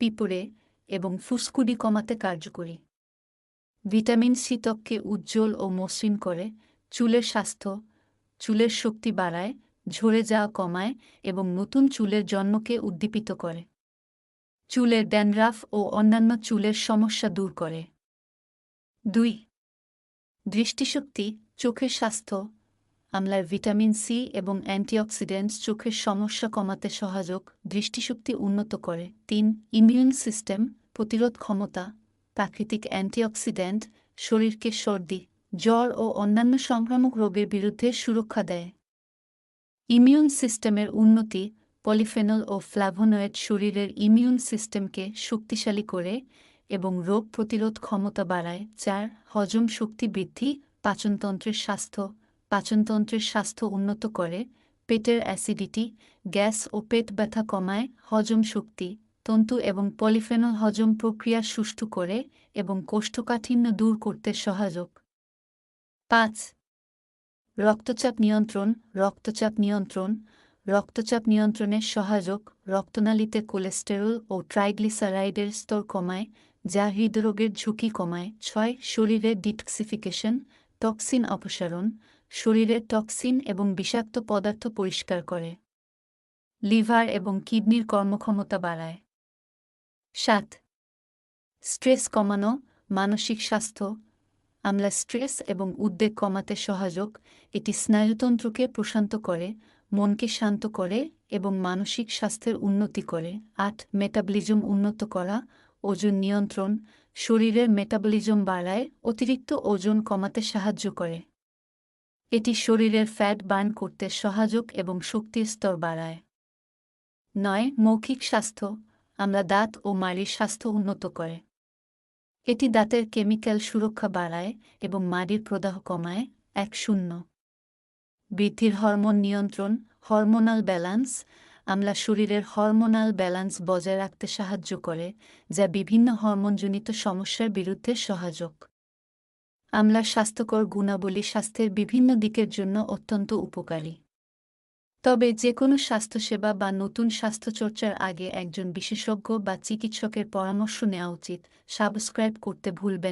পিঁপড়ে এবং ফুসকুডি কমাতে কার্যকরী। ভিটামিন সি ত্বককে উজ্জ্বল ও মসৃণ করে, চুলের স্বাস্থ্য, চুলের শক্তি বাড়ায়, ঝরে যাওয়া কমায় এবং নতুন চুলের জন্মকে উদ্দীপিত করে। চুলের ড্যানড্রাফ ও অন্যান্য চুলের সমস্যা দূর করে। দুই, দৃষ্টিশক্তি, চোখের স্বাস্থ্য আমলার ভিটামিন সি এবং অ্যান্টিঅক্সিডেন্টস চোখের সমস্যা কমাতে সহায়ক দৃষ্টিশক্তি উন্নত করে। তিন, ইমিউন সিস্টেম প্রতিরোধ ক্ষমতা, প্রাকৃতিক অ্যান্টিঅক্সিডেন্ট শরীরকে সর্দি, জ্বর ও অন্যান্য সংক্রামক রোগের বিরুদ্ধে সুরক্ষা দেয়। ইমিউন সিস্টেমের উন্নতি পলিফেনল ও ফ্ল্যাভোনয়েড শরীরের ইমিউন সিস্টেমকে শক্তিশালী করে এবং রোগ প্রতিরোধ ক্ষমতা বাড়ায়। চার, হজম শক্তি বৃদ্ধি, পাচনতন্ত্রের স্বাস্থ্য পাচনতন্ত্রের স্বাস্থ্য উন্নত করে, পেটের অ্যাসিডিটি, গ্যাস ও পেট ব্যথা কমায়, হজম শক্তি, তন্তু এবং পলিফেনল হজম প্রক্রিয়া সুষ্ঠু করে এবং কোষ্ঠকাঠিন্য দূর করতে সহায়ক। পাঁচ, রক্তচাপ নিয়ন্ত্রণ রক্তচাপ নিয়ন্ত্রণ, রক্তচাপ নিয়ন্ত্রণে সহায়ক রক্তনালীতে কোলেস্টেরল ও ট্রাইগ্লিসারাইডের স্তর কমায়, যা হৃদরোগের ঝুঁকি কমায়। ছয়, শরীরে ডিটক্সিফিকেশন, টক্সিন অপসারণ শরীরের টক্সিন এবং বিষাক্ত পদার্থ পরিষ্কার করে। লিভার এবং কিডনির কর্মক্ষমতা বাড়ায়। সাত, স্ট্রেস কমানো, মানসিক স্বাস্থ্য। আমলা স্ট্রেস এবং উদ্বেগ কমাতে সহায়ক। এটি স্নায়ুতন্ত্রকে প্রশান্ত করে, মনকে শান্ত করে এবং মানসিক স্বাস্থ্যের উন্নতি করে। আট, মেটাবলিজম উন্নত করা, ওজন নিয়ন্ত্রণ। শরীরের মেটাবলিজম বাড়ায়, অতিরিক্ত ওজন কমাতে সাহায্য করে। এটি শরীরের ফ্যাট বার্ন করতে সহায়ক এবং শক্তির স্তর বাড়ায়। নয়, মৌখিক স্বাস্থ্য, আমরা দাঁত ও মাড়ির স্বাস্থ্য উন্নত করে। এটি দাঁতের কেমিক্যাল সুরক্ষা বাড়ায় এবং মাড়ির প্রদাহ কমায়। এক, শূন্য। বৃদ্ধির হরমোন নিয়ন্ত্রণ, হরমোনাল ব্যালান্স আমলা শরীরের হরমোনাল ব্যালান্স বজায় রাখতে সাহায্য করে, যা বিভিন্ন হরমোনজনিত সমস্যার বিরুদ্ধে সহায়ক। আমলার স্বাস্থ্যকর গুণাবলী স্বাস্থ্যের বিভিন্ন দিকের জন্য অত্যন্ত উপকারী। তবে যে কোনো স্বাস্থ্যসেবা বা নতুন স্বাস্থ্যচর্চার আগে একজন বিশেষজ্ঞ বা চিকিৎসকের পরামর্শ নেওয়া উচিত। সাবস্ক্রাইব করতে ভুলবেন